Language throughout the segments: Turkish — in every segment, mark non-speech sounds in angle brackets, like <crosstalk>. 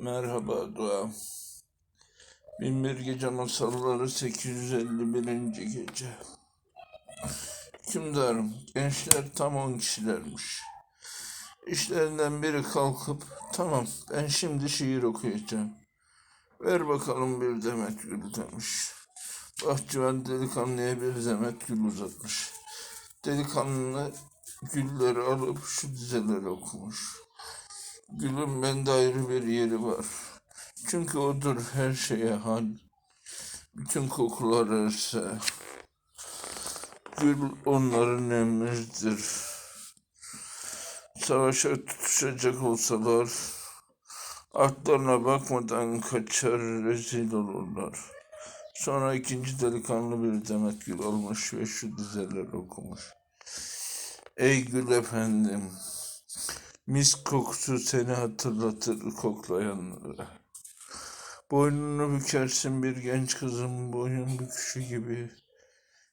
Merhaba Dua. Binbir Gece Masalları 851. Gece. Hükümdarım, gençler tam on kişilermiş. İşlerinden biri kalkıp, tamam ben şimdi şiir okuyacağım. Ver bakalım bir demet gül demiş. Bahçıvan delikanlıya bir demet gül uzatmış. Delikanlı gülleri alıp şu dizeleri okumuş. Gülün bende ayrı bir yeri var. Çünkü odur her şeye hal. Bütün kokular erse. Gül onların emridir. Savaşa tutuşacak olsalar, artlarına bakmadan kaçar rezil olurlar. Sonra ikinci delikanlı bir demet gül almış ve şu dizeler okumuş. Ey gül efendim, Mis kokusu seni hatırlatır koklayanlara. Boynunu bükersin bir genç kızın boyun büküşü gibi.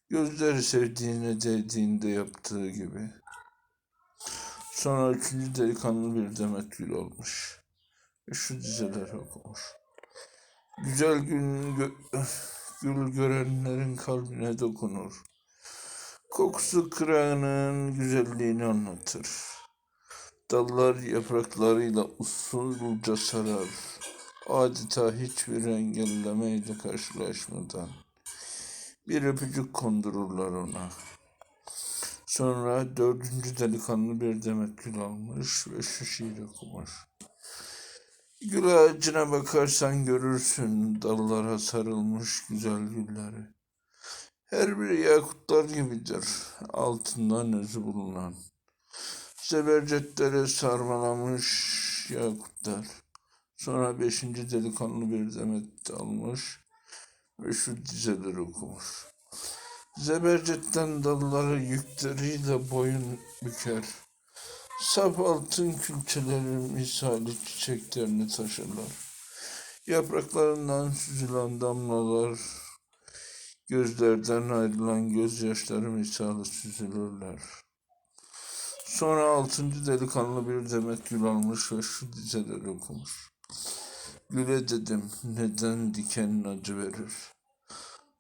Gözleri sevdiğine değdiğinde yaptığı gibi. Sonra üçüncü delikanlı bir demet gül olmuş. Ve şu dizeler okumuş. Güzel gün gö- gül görenlerin kalbine dokunur. Kokusu kırağının güzelliğini anlatır. Dallar yapraklarıyla usulca sarar. Adeta hiçbir engellemeyle karşılaşmadan. Bir öpücük kondururlar ona. Sonra dördüncü delikanlı bir demet gül almış ve şu şiir okumuş. Gül ağacına bakarsan görürsün dallara sarılmış güzel gülleri. Her biri yakutlar gibidir, altından özü bulunan. Zebercetleri sarmalamış yakutlar. Sonra beşinci delikanlı bir demet almış ve şu dizeleri okumuş. Zebercetten dalları yükleriyle boyun büker. Saf altın külçeleri misali çiçeklerini taşırlar. Yapraklarından süzülen damlalar, gözlerden ayrılan gözyaşları misali süzülürler. Sonra altıncı delikanlı bir demet gül almış ve şu dizeleri okumuş. Güle dedim neden diken acı verir.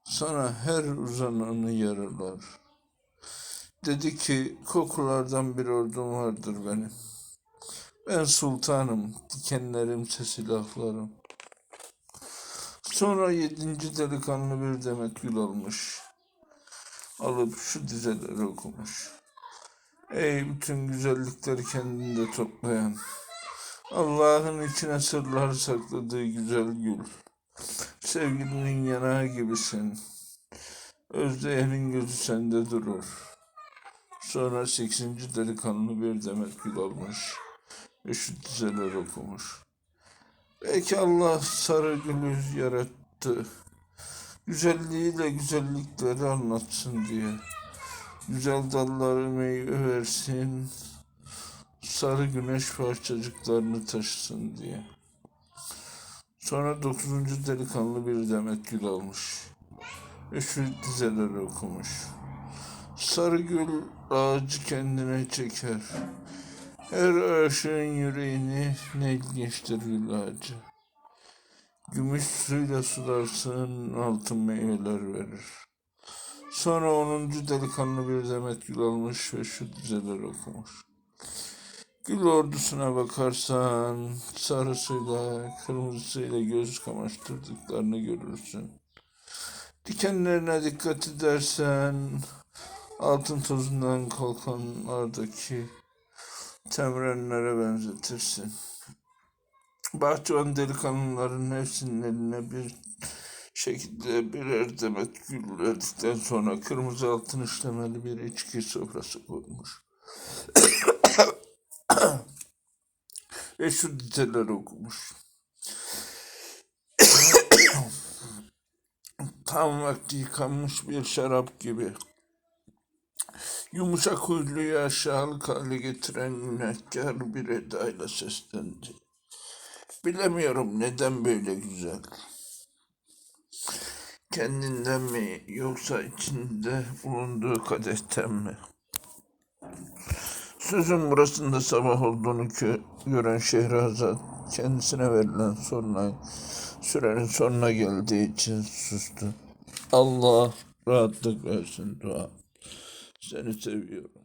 Sana her uzananı yaralar. Dedi ki kokulardan bir ordum vardır benim. Ben sultanım, dikenlerimse silahlarım. Sonra yedinci delikanlı bir demet gül almış. Alıp şu dizeleri okumuş. Ey bütün güzellikleri kendinde toplayan, Allah'ın içine sırlar sakladığı güzel gül. Sevgilinin yanağı gibisin. Özleyenin gözü sende durur. Sonra sekizinci delikanlı bir demet gül almış ve şu dizeler okumuş. Belki Allah sarı gülü yarattı. Güzelliğiyle güzellikleri anlatsın diye. Güzel dalları meyve versin. Sarı güneş parçacıklarını taşısın diye. Sonra dokuzuncu delikanlı bir demet gül almış. Şu dizeleri okumuş. Sarı gül ağacı kendine çeker. Her aşığın yüreğini ne ilginçtir gül ağacı. Gümüş suyla sularsın altın meyveler verir. Sonra onuncu delikanlı bir demet gül almış ve şu dizeler okumuş. Gül ordusuna bakarsan sarısıyla kırmızısıyla göz kamaştırdıklarını görürsün. Dikenlerine dikkat edersen altın tozundan kalkanlardaki temrenlere benzetirsin. Bahçıvan delikanlıların hepsinin eline bir şekilde birer demet gül sonra kırmızı altın işlemeli bir içki sofrası koymuş. <coughs> Ve şu dizeleri okumuş. <coughs> Tam vakti yıkanmış bir şarap gibi. Yumuşak huyluyu aşağılık hale getiren günahkar bir edayla seslendi. Bilemiyorum neden böyle güzel. Kendinden mi yoksa içinde bulunduğu kadehten mi? Sözün burasında sabah olduğunu gören Şehrazat kendisine verilen soruna sürenin sonuna geldiği için sustu. Allah rahatlık versin dua. Seni seviyorum.